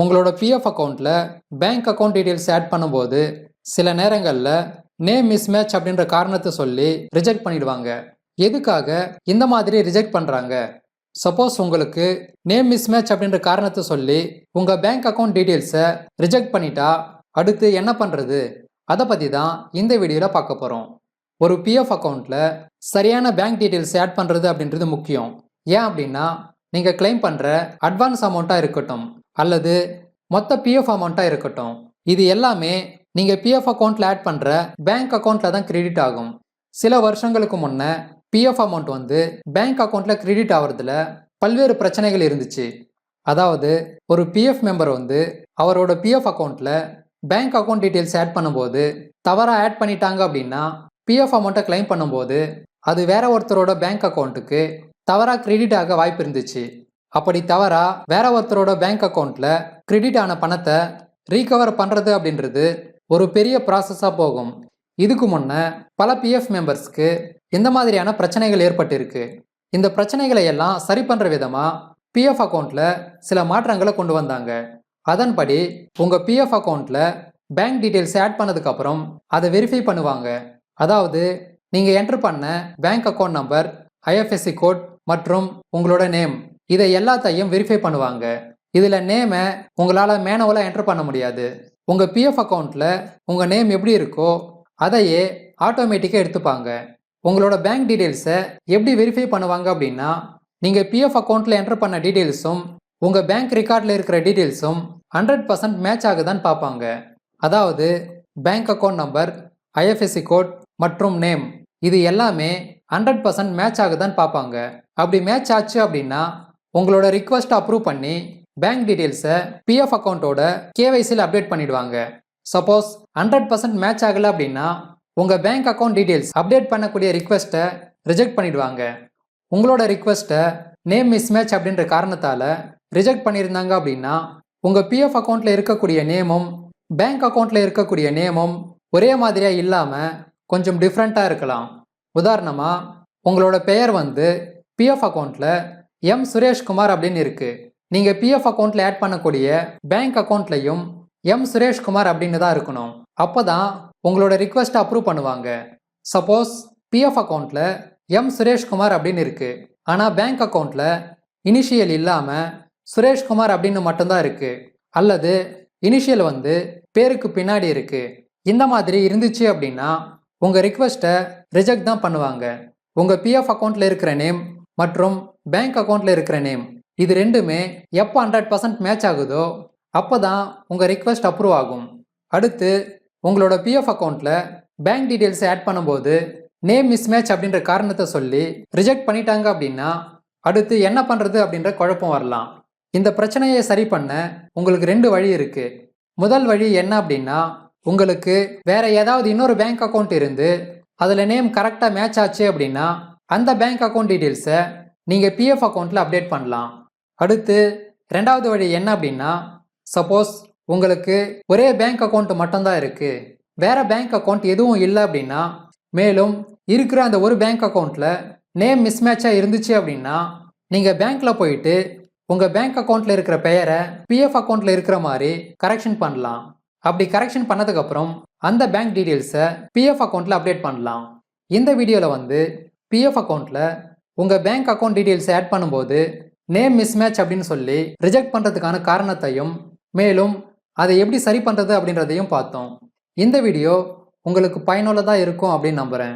உங்களோட பிஎஃப் அக்கௌண்ட்டில் bank account details add பண்ணும்போது சில நேரங்களில் நேம் மிஸ்மேட்ச் அப்படின்ற காரணத்தை சொல்லி ரிஜெக்ட் பண்ணிடுவாங்க. எதுக்காக? இந்த மாதிரி ரிஜெக்ட் பண்ணுறாங்க சப்போஸ் உங்களுக்கு நேம் மிஸ்மேட்ச் அப்படின்ற காரணத்தை சொல்லி உங்கள் பேங்க் அக்கௌண்ட் டீட்டெயில்ஸை ரிஜெக்ட் பண்ணிட்டா அடுத்து என்ன பண்ணுறது அதை பற்றி தான் இந்த வீடியோவில் பார்க்க போகிறோம் ஒரு பிஎஃப் அக்கௌண்ட்டில் சரியான பேங்க் டீட்டெயில்ஸ் ஆட் பண்ணுறது அப்படின்றது முக்கியம். ஏன் அப்படின்னா நீங்கள் கிளைம் பண்ணுற அட்வான்ஸ் அமௌண்ட்டாக இருக்கட்டும். அல்லது மொத்த பிஎஃப் அமௌண்ட்டாக இருக்கட்டும். இது எல்லாமே நீங்கள் பிஎஃப் அக்கௌண்ட்டில் ஆட் பண்ணுற பேங்க் அக்கௌண்ட்டில் தான் கிரெடிட் ஆகும். சில வருஷங்களுக்கு முன்னே பிஎஃப் அமௌண்ட் வந்து பேங்க் அக்கௌண்ட்டில் கிரெடிட் ஆகிறதுல பல்வேறு பிரச்சனைகள் இருந்துச்சு. அதாவது ஒரு பிஎஃப் மெம்பர் வந்து அவரோட பிஎஃப் அக்கௌண்ட்டில் பேங்க் அக்கௌண்ட் டீட்டெயில்ஸ் ஆட் பண்ணும்போது தவறாக ஆட் பண்ணிட்டாங்க அப்படின்னா பிஎஃப் அமௌண்ட்டை கிளைம் பண்ணும்போது அது வேற ஒருத்தரோட பேங்க் அக்கௌண்ட்டுக்கு தவறாக கிரெடிட் ஆக வாய்ப்பு இருந்துச்சு. அப்படி தவறா வேற ஒருத்தரோட பேங்க் அக்கௌண்ட்டில் கிரெடிட் ஆன பணத்தை ரீகவர் பண்ணுறது அப்படின்றது ஒரு பெரிய ப்ராசஸாக போகும். இதுக்கு முன்ன பல பிஎஃப் மெம்பர்ஸ்க்கு இந்த மாதிரியான பிரச்சனைகள் ஏற்பட்டிருக்கு. இந்த பிரச்சனைகளை எல்லாம் சரி பண்ணுற விதமாக பிஎஃப் அக்கௌண்ட்டில் சில மாற்றங்களை கொண்டு வந்தாங்க. அதன்படி உங்கள் பிஎஃப் அக்கௌண்ட்டில் பேங்க் டீட்டெயில்ஸ் ஆட் பண்ணதுக்கப்புறம் அதை வெரிஃபை பண்ணுவாங்க. அதாவது நீங்கள் என்ட்ரு பண்ண bank account number IFSC code மற்றும் உங்களோட நேம் இதை எல்லாத்தையும் வெரிஃபை பண்ணுவாங்க. இதில் நேமை உங்களால் மேனுவலாக என்ட்ரு பண்ண முடியாது. உங்கள் பிஎஃப் அக்கௌண்ட்டில் உங்கள் நேம் எப்படி இருக்கோ அதையே ஆட்டோமேட்டிக்காக எடுத்துப்பாங்க. உங்களோட பேங்க் டீட்டெயில்ஸை எப்படி வெரிஃபை பண்ணுவாங்க அப்படின்னா நீங்கள் பிஎஃப் அக்கௌண்ட்டில் என்ட்ரு பண்ண டீட்டெயில்ஸும் உங்கள் பேங்க் ரெக்கார்டில் இருக்கிற டீட்டெயில்ஸும் ஹண்ட்ரட் பர்சன்ட் மேட்ச் ஆகுதான்னு பார்ப்பாங்க. அதாவது bank account number IFSC code மற்றும் நேம் இது எல்லாமே ஹண்ட்ரட் பர்சன்ட் மேட்ச் ஆகுதான்னு பார்ப்பாங்க. அப்படி மேட்ச் ஆச்சு அப்படின்னா உங்களோட ரிக்வஸ்ட்டை அப்ரூவ் பண்ணி பேங்க் டீட்டெயில்ஸை பிஎஃப் அக்கௌண்ட்டோட கேவைசியில் அப்டேட் பண்ணிடுவாங்க. சப்போஸ் ஹண்ட்ரட் பர்சன்ட் மேட்ச் ஆகலை அப்படின்னா உங்கள் பேங்க் அக்கௌண்ட் டீட்டெயில்ஸ் அப்டேட் பண்ணக்கூடிய ரிக்வெஸ்ட்டை ரிஜெக்ட் பண்ணிடுவாங்க. உங்களோட ரிக்வெஸ்ட்டை நேம் மிஸ்மேட்ச் அப்படின்ற காரணத்தால் ரிஜெக்ட் பண்ணியிருந்தாங்க அப்படின்னா உங்கள் பிஎஃப் அக்கௌண்ட்டில் இருக்கக்கூடிய நேமும் பேங்க் அக்கௌண்ட்டில் இருக்கக்கூடிய நேமும் ஒரே மாதிரியாக இல்லாமல் கொஞ்சம் டிஃப்ரெண்ட்டாக இருக்கலாம். உதாரணமாக உங்களோட பெயர் வந்து பிஎஃப் அக்கௌண்ட்டில் எம் சுரேஷ்குமார் அப்படின்னு இருக்குது நீங்கள் பிஎஃப் அக்கௌண்ட்டில் ஆட் பண்ணக்கூடிய பேங்க் அக்கௌண்ட்லையும் எம் சுரேஷ்குமார் அப்படின்னு தான் இருக்கணும். அப்போ தான் உங்களோட ரிக்வெஸ்ட்டை அப்ரூவ் பண்ணுவாங்க. சப்போஸ் பிஎஃப் அக்கௌண்ட்டில் எம் சுரேஷ்குமார் அப்படின்னு இருக்குது ஆனால் பேங்க் அக்கௌண்ட்டில் இனிஷியல் இல்லாமல் சுரேஷ்குமார் அப்படின்னு மட்டும்தான் இருக்குது அல்லது இனிஷியல் வந்து பேருக்கு பின்னாடி இருக்குது இந்த மாதிரி இருந்துச்சு அப்படின்னா உங்கள் ரிக்வெஸ்ட்டை ரிஜெக்ட் தான் பண்ணுவாங்க. உங்கள் பிஎஃப் அக்கௌண்ட்டில் இருக்கிற நேம் மற்றும் பேங்க் அக்கௌண்ட்டில் இருக்கிற நேம் இது ரெண்டுமே எப்போ ஹண்ட்ரட் பர்சன்ட் மேட்ச் ஆகுதோ அப்போ தான் உங்கள் ரிக்வெஸ்ட் அப்ரூவ் ஆகும். அடுத்து உங்களோட பிஎஃப் அக்கௌண்ட்டில் பேங்க் டீட்டெயில்ஸ் ஆட் பண்ணும்போது நேம் மிஸ்மேட்ச் அப்படின்ற காரணத்தை சொல்லி ரிஜெக்ட் பண்ணிட்டாங்க அப்படின்னா அடுத்து என்ன பண்ணுறது அப்படின்ற குழப்பம் வரலாம். இந்த பிரச்சனையை சரி பண்ண உங்களுக்கு ரெண்டு வழி இருக்குது முதல் வழி என்ன அப்படின்னா உங்களுக்கு வேற ஏதாவது இன்னொரு பேங்க் அக்கௌண்ட் இருந்து அதில் நேம் கரெக்டாக மேட்ச் ஆச்சு அப்படின்னா அந்த பேங்க் அக்கௌண்ட் டீட்டெயில்ஸை நீங்கள் பிஎஃப் அக்கௌண்ட்டில் அப்டேட் பண்ணலாம். அடுத்து ரெண்டாவது வழி என்ன அப்படின்னா சப்போஸ் உங்களுக்கு ஒரே பேங்க் அக்கௌண்ட் மட்டும்தான் இருக்குது வேறு பேங்க் அக்கௌண்ட் எதுவும் இல்லை அப்படின்னா மேலும் இருக்கிற அந்த ஒரு பேங்க் அக்கௌண்ட்டில் நேம் மிஸ்மேட்சாக இருந்துச்சு அப்படின்னா நீங்கள் பேங்க்கில் போயிட்டு உங்கள் பேங்க் அக்கௌண்ட்டில் இருக்கிற பெயரை பிஎஃப் அக்கௌண்ட்டில் இருக்கிற மாதிரி கரெக்ஷன் பண்ணலாம். அப்படி கரெக்ஷன் பண்ணதுக்கப்புறம் அந்த பேங்க் டீட்டெயில்ஸை பிஎஃப் அக்கௌண்ட்டில் அப்டேட் பண்ணலாம். இந்த வீடியோவில் வந்து பிஎஃப் அக்கௌண்ட்டில் உங்கள் பேங்க் அக்கௌண்ட் டீட்டெயில்ஸ் ஆட் பண்ணும்போது நேம் மிஸ்மேட்ச் அப்படின்னு சொல்லி ரிஜெக்ட் பண்ணுறதுக்கான காரணத்தையும் மேலும் அதை எப்படி சரி பண்ணுறது அப்படின்றதையும் பார்த்தோம். இந்த வீடியோ உங்களுக்கு பயனுள்ளதாக இருக்கும் அப்படின்னு நம்புகிறேன்